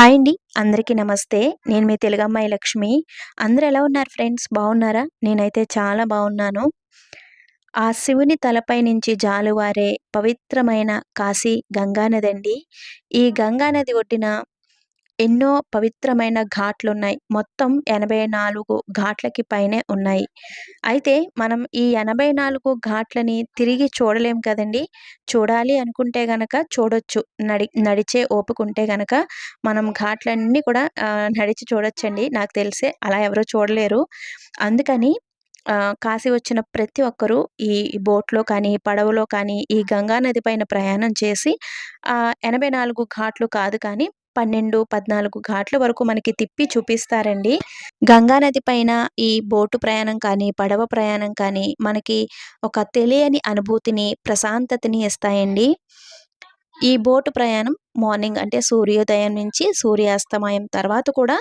Hi అండి. అందరికీ నమస్తే. నేను మీ తెలుగమ్మాయి లక్ష్మి. అందరు ఎలా ఉన్నారు ఫ్రెండ్స్? బాగున్నారా? నేనైతే చాలా బాగున్నాను. ఆ శివుని తలపై నుంచి జాలువారే పవిత్రమైన కాశీ గంగానది అండి. ఈ గంగానది ఒడ్డిన ఎన్నో పవిత్రమైన ఘాట్లున్నాయి. మొత్తం ఎనభై నాలుగు ఘాట్లకి పైనే ఉన్నాయి. అయితే మనం ఈ ఎనభై నాలుగు ఘాట్లని తిరిగి చూడలేం కదండి? చూడాలి అనుకుంటే గనక చూడొచ్చు. నడి నడిచే ఓపుకుంటే గనక మనం ఘాట్లన్నీ కూడా నడిచి చూడొచ్చండి. నాకు తెలిసే అలా ఎవరో చూడలేరు. అందుకని కాశీ వచ్చిన ప్రతి ఒక్కరూ ఈ బోట్లో కానీ పడవలో కానీ ఈ గంగా నది పైన ప్రయాణం చేసి ఎనభై నాలుగు ఘాట్లు కాదు కానీ పన్నెండు పద్నాలుగు ఘాట్ల వరకు మనకి తిప్పి చూపిస్తారండి. గంగా నది పైన ఈ బోటు ప్రయాణం కానీ పడవ ప్రయాణం కానీ మనకి ఒక తెలియని అనుభూతిని ప్రశాంతతని ఇస్తాయండి. ఈ బోటు ప్రయాణం మార్నింగ్ అంటే సూర్యోదయం నుంచి సూర్యాస్తమయం తర్వాత కూడా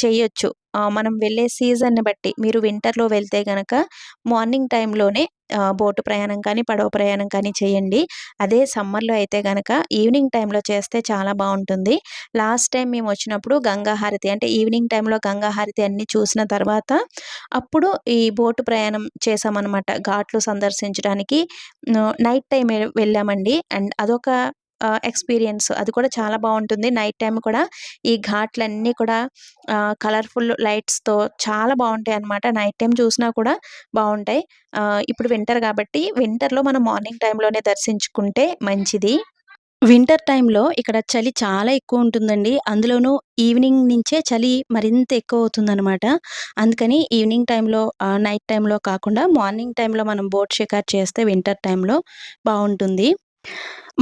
చేయొచ్చు. మనం వెళ్ళే సీజన్ని బట్టి మీరు వింటర్లో వెళ్తే గనక మార్నింగ్ టైంలోనే బోటు ప్రయాణం కానీ పడవ ప్రయాణం కానీ చేయండి. అదే సమ్మర్లో అయితే గనక ఈవినింగ్ టైంలో చేస్తే చాలా బాగుంటుంది. లాస్ట్ టైం మేము వచ్చినప్పుడు గంగాహారతి అంటే ఈవినింగ్ టైంలో గంగాహారతి అన్నీ అన్ని చూసిన తర్వాత అప్పుడు ఈ బోటు ప్రయాణం చేసామన్నమాట ఘాట్లు సందర్శించడానికి నైట్ టైం వెళ్ళామండి. అండ్ అదొక ఎక్స్పీరియన్స్. అది కూడా చాలా బాగుంటుంది. నైట్ టైం కూడా ఈ ఘాట్లన్నీ కూడా కలర్ఫుల్ లైట్స్తో చాలా బాగుంటాయి అన్నమాట. నైట్ టైం చూసినా కూడా బాగుంటాయి. ఇప్పుడు వింటర్ కాబట్టి వింటర్లో మనం మార్నింగ్ టైంలోనే దర్శించుకుంటే మంచిది. వింటర్ టైంలో ఇక్కడ చలి చాలా ఎక్కువ ఉంటుందండి. అందులోనూ ఈవినింగ్ నుంచే చలి మరింత ఎక్కువ అవుతుందన్నమాట. అందుకని ఈవినింగ్ టైంలో నైట్ టైంలో కాకుండా మార్నింగ్ టైంలో మనం బోట్ షికార్ చేస్తే వింటర్ టైంలో బాగుంటుంది.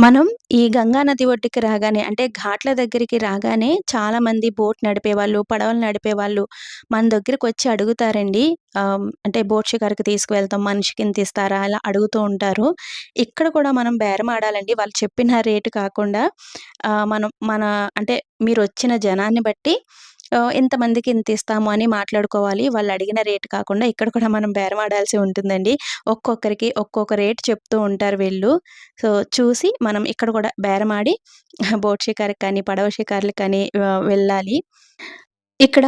మనం ఈ గంగా నది ఒడ్డుకి రాగానే అంటే ఘాట్ల దగ్గరికి రాగానే చాలామంది బోట్ నడిపేవాళ్ళు పడవలు నడిపేవాళ్ళు మన దగ్గరికి వచ్చి అడుగుతారండి. అంటే బోట్ షికార్కి తీసుకువెళ్తాం మనిషికి ఇంత ఇస్తారా అలా అడుగుతూ ఉంటారు. ఇక్కడ కూడా మనం బేరం ఆడాలండి. వాళ్ళు చెప్పిన రేటు కాకుండా మనం మన అంటే మీరు వచ్చిన జనాన్ని బట్టి ఎంతమందికి ఇంతమందికి ఇంత ఇస్తాము అని మాట్లాడుకోవాలి. వాళ్ళు అడిగిన రేటు కాకుండా ఇక్కడ కూడా మనం బేరం ఆడాల్సి ఉంటుందండి. ఒక్కొక్కరికి ఒక్కొక్క రేట్ చెప్తూ ఉంటారు వీళ్ళు. సో చూసి మనం ఇక్కడ కూడా బేరమాడి బోట్ షికారికి కానీ పడవ షికారులకు కానీ వెళ్ళాలి. ఇక్కడ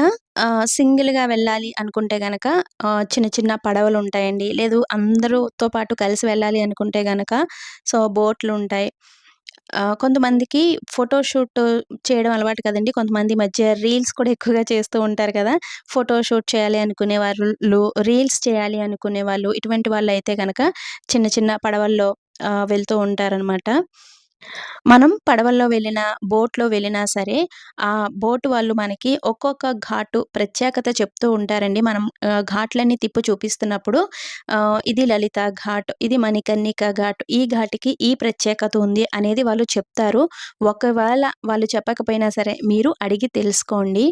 సింగిల్గా వెళ్ళాలి అనుకుంటే గనక చిన్న చిన్న పడవలు ఉంటాయండి. లేదు అందరూతో పాటు కలిసి వెళ్ళాలి అనుకుంటే గనక సో బోట్లు ఉంటాయి. కొంతమందికి ఫోటో షూట్ చేయడం అలవాటు కదండి. కొంతమంది మధ్య రీల్స్ కూడా ఎక్కువగా చేస్తూ ఉంటారు కదా. ఫోటో షూట్ చేయాలి అనుకునే వాళ్ళు రీల్స్ చేయాలి అనుకునే వాళ్ళు ఇటువంటి వాళ్ళు అయితే కనుక చిన్న చిన్న పడవల్లో ఆ, వెళ్తూ ఉంటారనమాట మనం పడవల్లో వెళ్ళినా బోట్లో వెళ్ళినా సరే ఆ బోట్ వాళ్ళు మనకి ఒక్కొక్క ఘాటు ప్రత్యేకత చెప్తూ ఉంటారండి. మనం ఘాట్లన్నీ తిప్పు చూపిస్తున్నప్పుడు ఇది లలిత ఘాట్ ఇది మణికర్ణిక ఘాట్ ఈ ఘాట్కి ఈ ప్రత్యేకత ఉంది అనేది వాళ్ళు చెప్తారు. ఒకవేళ వాళ్ళు చెప్పకపోయినా సరే మీరు అడిగి తెలుసుకోండి.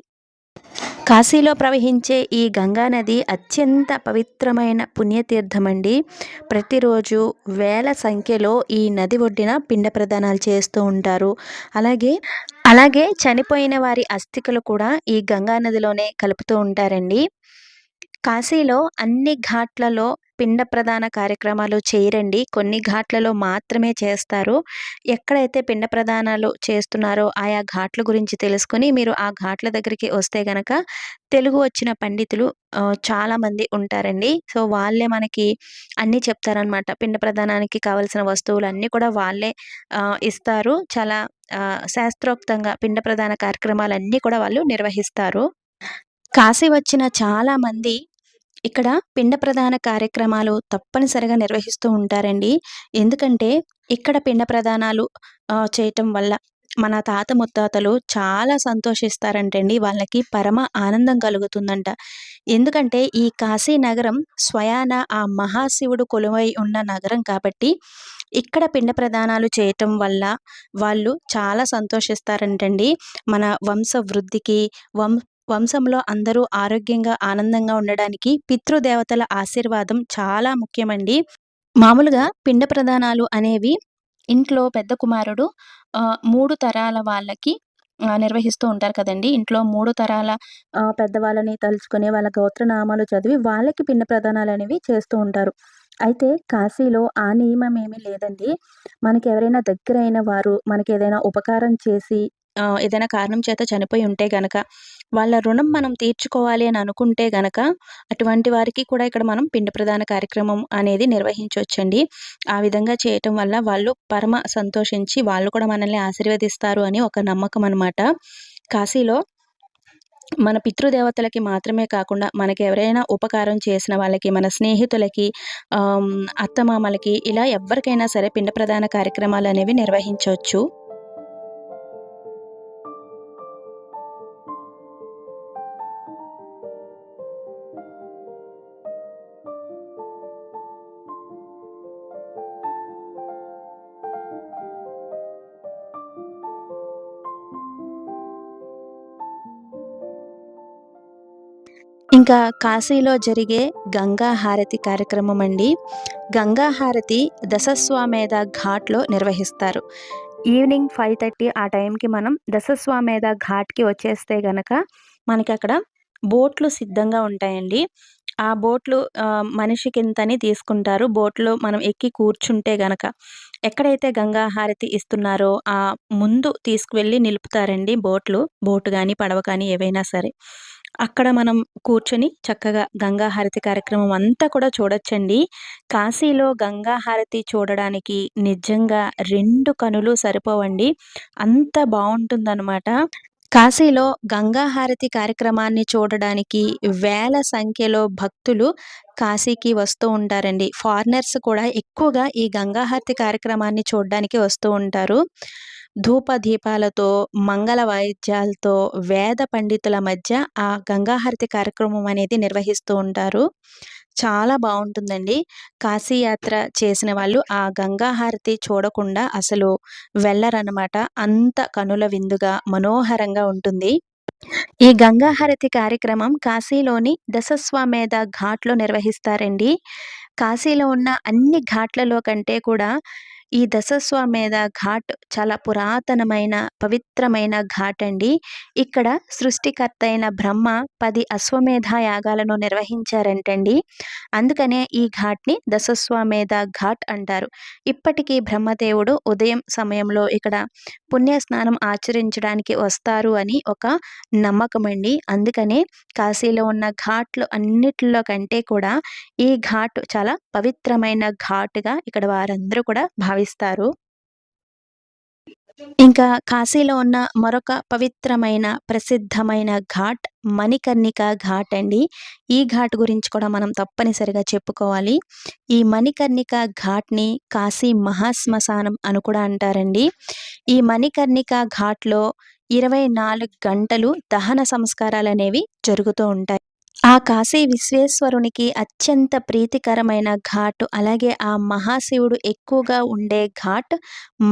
కాశీలో ప్రవహించే ఈ గంగా నది అత్యంత పవిత్రమైన పుణ్యతీర్థమండి. ప్రతిరోజు వేల సంఖ్యలో ఈ నది ఒడ్డిన పిండ ప్రదానాలు చేస్తూ ఉంటారు. అలాగే అలాగే చనిపోయిన వారి అస్థికలు కూడా ఈ గంగా నదిలోనే కలుపుతూ ఉంటారండి. కాశీలో అన్ని ఘాట్లలో పిండ ప్రధాన కార్యక్రమాలు చేయరండి. కొన్ని ఘాట్లలో మాత్రమే చేస్తారు. ఎక్కడైతే పిండ ప్రధానాలు చేస్తున్నారో ఆయా ఘాట్ల గురించి తెలుసుకొని మీరు ఆ ఘాట్ల దగ్గరికి వస్తే గనక తెలుగు వచ్చిన పండితులు ఆ, చాలా మంది ఉంటారండి. సో వాళ్ళే మనకి అన్నీ చెప్తారనమాట పిండ ప్రధానానికి కావలసిన వస్తువులు అన్నీ కూడా వాళ్ళే ఆ, ఇస్తారు. చాలా ఆ, శాస్త్రోక్తంగా పిండ ప్రధాన కార్యక్రమాలన్నీ కూడా వాళ్ళు నిర్వహిస్తారు. కాశీ వచ్చిన చాలా మంది ఇక్కడ పిండ ప్రధాన కార్యక్రమాలు తప్పనిసరిగా నిర్వహిస్తూ ఉంటారండి. ఎందుకంటే ఇక్కడ పిండ ప్రదానాలు చేయటం వల్ల మన తాత ముత్తాతలు చాలా సంతోషిస్తారంటండి. వాళ్ళకి పరమ ఆనందం కలుగుతుందంట. ఎందుకంటే ఈ కాశీ నగరం స్వయాన ఆ మహాశివుడు కొలువై ఉన్న నగరం కాబట్టి ఇక్కడ పిండ ప్రదానాలు చేయటం వల్ల వాళ్ళు చాలా సంతోషిస్తారంటండి. మన వంశ వృద్ధికి వం వంశంలో అందరూ ఆరోగ్యంగా ఆనందంగా ఉండడానికి పితృదేవతల ఆశీర్వాదం చాలా ముఖ్యమండి. మామూలుగా పిండ ప్రధానాలు అనేవి ఇంట్లో పెద్ద కుమారుడు మూడు తరాల వాళ్ళకి నిర్వహిస్తూ ఉంటారు కదండి. ఇంట్లో మూడు తరాల పెద్దవాళ్ళని తలుచుకునే వాళ్ళ గోత్రనామాలు చదివి వాళ్ళకి పిండ ప్రధానాలు అనేవి చేస్తూ ఉంటారు. అయితే కాశీలో ఆ నియమం ఏమీ లేదండి. మనకి ఎవరైనా దగ్గరైన వారు మనకి ఏదైనా ఉపకారం చేసి ఏదైనా కారణం చేత చనిపోయి ఉంటే గనక, వాళ్ళ రుణం మనం తీర్చుకోవాలి అని అనుకుంటే గనక, అటువంటి వారికి కూడా ఇక్కడ మనం పిండ ప్రదాన కార్యక్రమం అనేది నిర్వహించవచ్చండి ఆ విధంగా చేయటం వల్ల వాళ్ళు పరమ సంతోషించి వాళ్ళు కూడా మనల్ని ఆశీర్వదిస్తారు అని ఒక నమ్మకం అనమాట. కాశీలో మన పితృదేవతలకి మాత్రమే కాకుండా మనకి ఎవరైనా ఉపకారం చేసిన వాళ్ళకి, మన స్నేహితులకి, అత్తమామలకి ఇలా ఎవ్వరికైనా సరే పిండ ప్రదాన కార్యక్రమాలనేవి నిర్వహించవచ్చు ఇంకా కాశీలో జరిగే గంగా హారతి కార్యక్రమం అండి. గంగా హారతి దశస్వామేధ ఘాట్‌లో నిర్వహిస్తారు. ఈవినింగ్ 5:30 ఆ టైంకి మనం దశస్వామేధ ఘాట్‌కి వచ్చేస్తే గనక అక్కడ బోట్లు సిద్ధంగా ఉంటాయండి. ఆ బోట్లు మనిషికి మనిషికింతని తీసుకుంటారు. బోట్‌లో మనం ఎక్కి కూర్చుంటే గనక. ఎక్కడైతే గంగా హారతి ఇస్తున్నారో ఆ ముందు తీసుకువెళ్ళి నిలుపుతారండి బోట్లు. బోట్ కానీ పడవ కానీ ఏవైనా సరే. అక్కడ మనం కూర్చొని చక్కగా గంగా హారతి కార్యక్రమం అంతా కూడా చూడొచ్చండి. కాశీలో గంగా హారతి చూడడానికి నిజంగా రెండు కనులు సరిపోవండి. అంత బాగుంటుందన్నమాట కాశీలో గంగాహారతి కార్యక్రమాన్ని చూడడానికి వేల సంఖ్యలో భక్తులు కాశీకి వస్తూ ఉంటారండి. ఫారినర్స్ కూడా ఎక్కువగా ఈ గంగాహారతి కార్యక్రమాన్ని చూడడానికి వస్తూ ఉంటారు. ధూప దీపాలతో, మంగళ వాయిద్యాలతో, వేద పండితుల మధ్య ఆ గంగాహారతి కార్యక్రమం అనేది నిర్వహిస్తూ ఉంటారు. చాలా బాగుంటుందండి కాశీయాత్ర చేసిన వాళ్ళు ఆ గంగాహారతి చూడకుండా అసలు వెళ్ళరన్నమాట అంత కనుల విందుగా, మనోహరంగా ఉంటుంది. ఈ గంగాహారతి కార్యక్రమం కాశీలోని దశస్వమేధ ఘాట్‌లో నిర్వహిస్తారండి. కాశీలో ఉన్న అన్ని ఘాట్లలో కంటే కూడా ఈ దశస్వమేధ ఘాట్ చాలా పురాతనమైన, పవిత్రమైన ఘాట్ అండి. ఇక్కడ సృష్టికర్త అయిన బ్రహ్మ పది అశ్వమేధ యాగాలను నిర్వహించారంటండి. అందుకనే ఈ ఘాట్‌ని దశస్వమేధ ఘాట్ అంటారు. ఇప్పటికీ బ్రహ్మదేవుడు ఉదయం సమయంలో ఇక్కడ పుణ్యస్నానం ఆచరించడానికి వస్తారు అని ఒక నమ్మకం అండి అందుకనే కాశీలో ఉన్న ఘాట్లు అన్నిటిలో కంటే కూడా ఈ ఘాట్ చాలా పవిత్రమైన ఘాట్‌గా ఇక్కడ వారందరూ కూడా భావిస్తారు. ఇంకా కాశీలో ఉన్న మరొక పవిత్రమైన, ప్రసిద్ధమైన ఘాట్ మణికర్ణిక ఘాట్ అండి. ఈ ఘాట్ గురించి కూడా మనం తప్పనిసరిగా చెప్పుకోవాలి. ఈ మణికర్ణిక ఘాట్‌ని కాశీ మహాశ్మశానం అని కూడా అంటారండి. ఈ మణికర్ణిక ఘాట్‌లో 24 గంటలు దహన సంస్కారాలు అనేవి జరుగుతూ ఉంటాయి. ఆ కాశీ విశ్వేశ్వరునికి అత్యంత ప్రీతికరమైన ఘాట్ అలాగే ఆ మహాశివుడు ఎక్కువగా ఉండే ఘాట్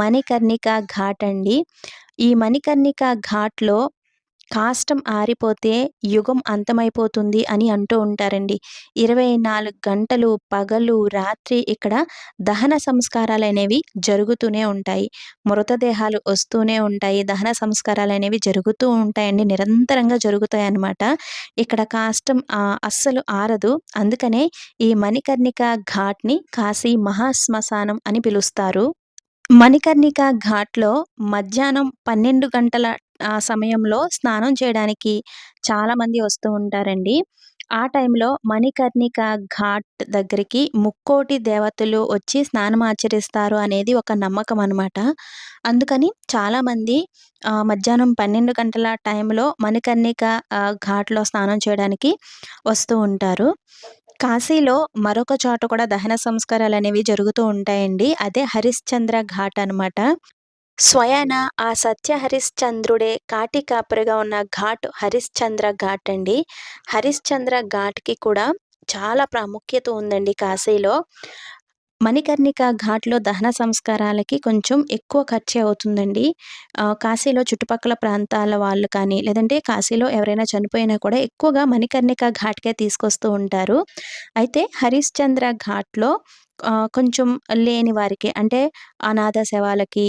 మణికర్ణిక ఘాట్ అండి. ఈ మణికర్ణిక ఘాట్‌లో కాష్టం ఆరిపోతే యుగం అంతమైపోతుంది అని అంటూ ఉంటారండి. 24 గంటలు పగలు, రాత్రి ఇక్కడ దహన సంస్కారాలు అనేవి జరుగుతూనే ఉంటాయి. మృతదేహాలు వస్తూనే ఉంటాయి. దహన సంస్కారాలు అనేవి జరుగుతూ ఉంటాయండి. నిరంతరంగా జరుగుతాయి అన్నమాట ఇక్కడ కాష్టం అస్సలు ఆరదు. అందుకనే ఈ మణికర్ణిక ఘాట్‌ని కాశీ మహాశ్మశానం అని పిలుస్తారు. మణికర్ణిక ఘాట్‌లో మధ్యాహ్నం 12 గంటల ఆ సమయంలో స్నానం చేయడానికి చాలామంది వస్తూ ఉంటారండి. ఆ టైంలో మణికర్ణిక ఘాట్ దగ్గరికి ముక్కోటి దేవతలు వచ్చి స్నానం ఆచరిస్తారు అనేది ఒక నమ్మకం అనమాట. అందుకని చాలామంది మధ్యాహ్నం 12 గంటల టైంలో మణికర్ణిక ఘాట్‌లో స్నానం చేయడానికి వస్తూ ఉంటారు. కాశీలో మరొక చోట కూడా దహన సంస్కారాలు అనేవి జరుగుతూ ఉంటాయండి. అదే హరిశ్చంద్ర ఘాట్ అనమాట. స్వయాన ఆ సత్య హరిశ్చంద్రుడే కాటికాపరిగా ఉన్న ఘాట్ హరిశ్చంద్ర ఘాట్ అండి. హరిశ్చంద్ర ఘాట్‌కి కూడా చాలా ప్రాముఖ్యత ఉందండి కాశీలో. మణికర్ణిక ఘాట్‌లో దహన సంస్కారాలకి కొంచెం ఎక్కువ ఖర్చు అవుతుందండి. కాశీలో చుట్టుపక్కల ప్రాంతాల వాళ్ళు కానీ, లేదంటే కాశీలో ఎవరైనా చనిపోయినా కూడా ఎక్కువగా మణికర్ణిక ఘాట్‌కే తీసుకొస్తూ ఉంటారు. అయితే హరిశ్చంద్ర ఘాట్‌లో కొంచెం లేని వారికి అంటే అనాథ శవాలకి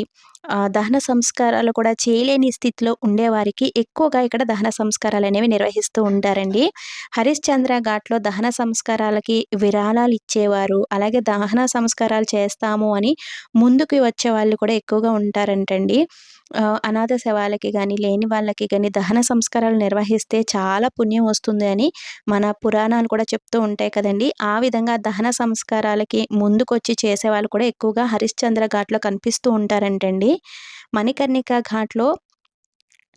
దహన సంస్కారాలు కూడా చేయలేని స్థితిలో ఉండేవారికి ఎక్కువగా ఇక్కడ దహన సంస్కారాలు అనేవి నిర్వహిస్తూ ఉంటారండి. హరిశ్చంద్ర ఘాట్‌లో దహన సంస్కారాలకి విరాళాలు ఇచ్చేవారు, అలాగే దహన సంస్కారాలు చేస్తాము అని ముందుకు వచ్చే వాళ్ళు కూడా ఎక్కువగా ఉంటారంటండి. అనాథ శవాలకి కానీ లేని వాళ్ళకి కానీ దహన సంస్కారాలు నిర్వహిస్తే చాలా పుణ్యం వస్తుంది అని మన పురాణాలు కూడా చెప్తూ ఉంటాయి కదండీ! ఆ విధంగా దహన సంస్కారాలకి ముందుకొచ్చి చేసేవాళ్ళు కూడా ఎక్కువగా హరిశ్చంద్ర ఘాట్‌లో కనిపిస్తూ ఉంటారంటండి. మణికర్ణిక ఘాట్‌లో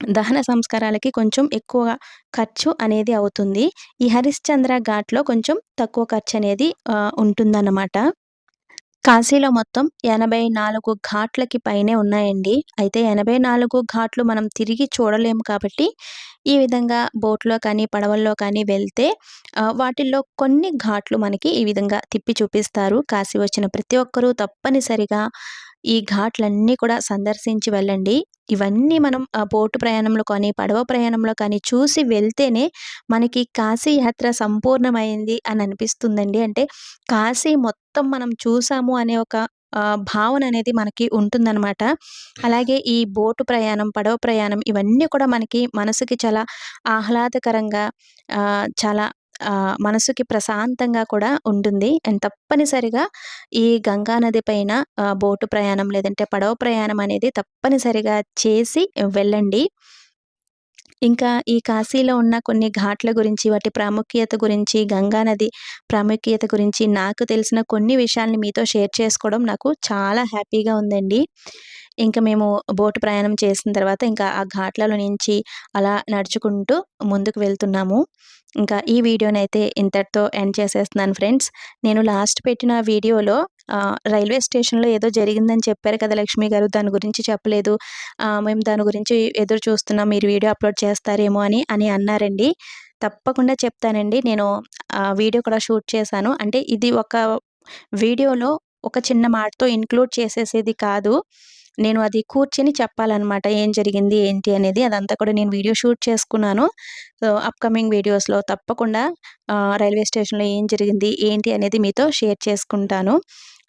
దహన సంస్కారాలకి కొంచెం ఎక్కువ ఖర్చు అనేది అవుతుంది. ఈ హరిశ్చంద్ర ఘాట్‌లో కొంచెం తక్కువ ఖర్చు అనేది ఉంటుందన్నమాట. కాశీలో మొత్తం 84 ఘాట్లకి పైనే ఉన్నాయండి. అయితే 84 ఘాట్లు మనం తిరిగి చూడలేము కాబట్టి, ఈ విధంగా బోట్‌లో కానీ, పడవల్లో కానీ వెళ్తే వాటిల్లో కొన్ని ఘాట్లు మనకి ఈ విధంగా తిప్పి చూపిస్తారు. కాశీ వచ్చిన ప్రతి ఒక్కరూ తప్పనిసరిగా ఈ ఘాట్లన్నీ కూడా సందర్శించి వెళ్ళండి. ఇవన్నీ మనం ఆహ్, బోటు ప్రయాణంలో కానీ, పడవ ప్రయాణంలో కానీ చూసి వెళ్తేనే మనకి కాశీ యాత్ర సంపూర్ణమైంది అని అనిపిస్తుందండి. అంటే కాశీ మొత్తం మనం చూసాము అనే ఒక భావన అనేది మనకి ఉంటుందన్నమాట అలాగే ఈ బోటు ప్రయాణం, పడవ ప్రయాణం ఇవన్నీ కూడా మనకి మనసుకి చాలా ఆహ్లాదకరంగా చాలా మనసుకి ప్రశాంతంగా కూడా ఉంటుంది. అండ్ తప్పనిసరిగా ఈ గంగా నది పైన బోటు ప్రయాణం లేదంటే పడవ ప్రయాణం అనేది తప్పనిసరిగా చేసి వెళ్ళండి. ఇంకా ఈ కాశీలో ఉన్న కొన్ని ఘాట్ల గురించి, వాటి ప్రాముఖ్యత గురించి, గంగా నది ప్రాముఖ్యత గురించి నాకు తెలిసిన కొన్ని విషయాల్ని మీతో షేర్ చేసుకోవడం నాకు చాలా హ్యాపీగా ఉందండి. ఇంకా మేము బోటు ప్రయాణం చేసిన తర్వాత ఇంకా ఆ ఘాట్లలో నుంచి అలా నడుచుకుంటూ ముందుకు వెళ్తున్నాము. ఇంకా ఈ వీడియోనైతే ఇంతటితో ఎండ్ చేసేస్తున్నాను ఫ్రెండ్స్. నేను లాస్ట్ పెట్టిన వీడియోలో రైల్వే స్టేషన్‌లో ఏదో జరిగిందని చెప్పారు కదా లక్ష్మి గారు. దాని గురించి చెప్పలేదు. మేము దాని గురించి ఎదురు చూస్తున్నాం. మీరు వీడియో అప్‌లోడ్ చేస్తారేమో అని, అని అన్నారండి. తప్పకుండా చెప్తానండి. నేను ఆ వీడియో కూడా షూట్ చేశాను. అంటే ఇది ఒక వీడియోలో ఒక చిన్న మాటతో ఇంక్లూడ్ చేసేసేది కాదు. నేను అది కూర్చొని చెప్పాలనమాట. ఏం జరిగింది, ఏంటి అనేది అదంతా కూడా నేను వీడియో షూట్ చేసుకున్నాను. సో, అప్‌కమింగ్ వీడియోస్‌లో తప్పకుండా రైల్వే స్టేషన్‌లో ఏం జరిగింది, ఏంటి అనేది మీతో షేర్ చేసుకుంటాను.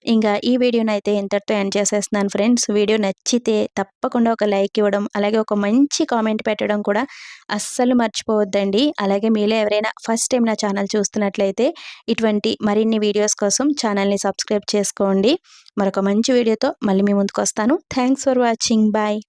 ఇంకా ఈ వీడియోనైతే ఇంతటితో ఎండ్ చేసేస్తున్నాను ఫ్రెండ్స్. వీడియో నచ్చితే తప్పకుండా ఒక లైక్ ఇవ్వడం, అలాగే ఒక మంచి కామెంట్ పెట్టడం కూడా అస్సలు మర్చిపోవద్దండి. అలాగే మీలో ఎవరైనా ఫస్ట్ టైం నా ఛానల్ చూస్తున్నట్లయితే ఇటువంటి మరిన్ని వీడియోస్ కోసం ఛానల్‌ని సబ్స్క్రైబ్ చేసుకోండి. మరొక మంచి వీడియోతో మళ్ళీ మీ ముందుకొస్తాను. Thanks for watching. బాయ్.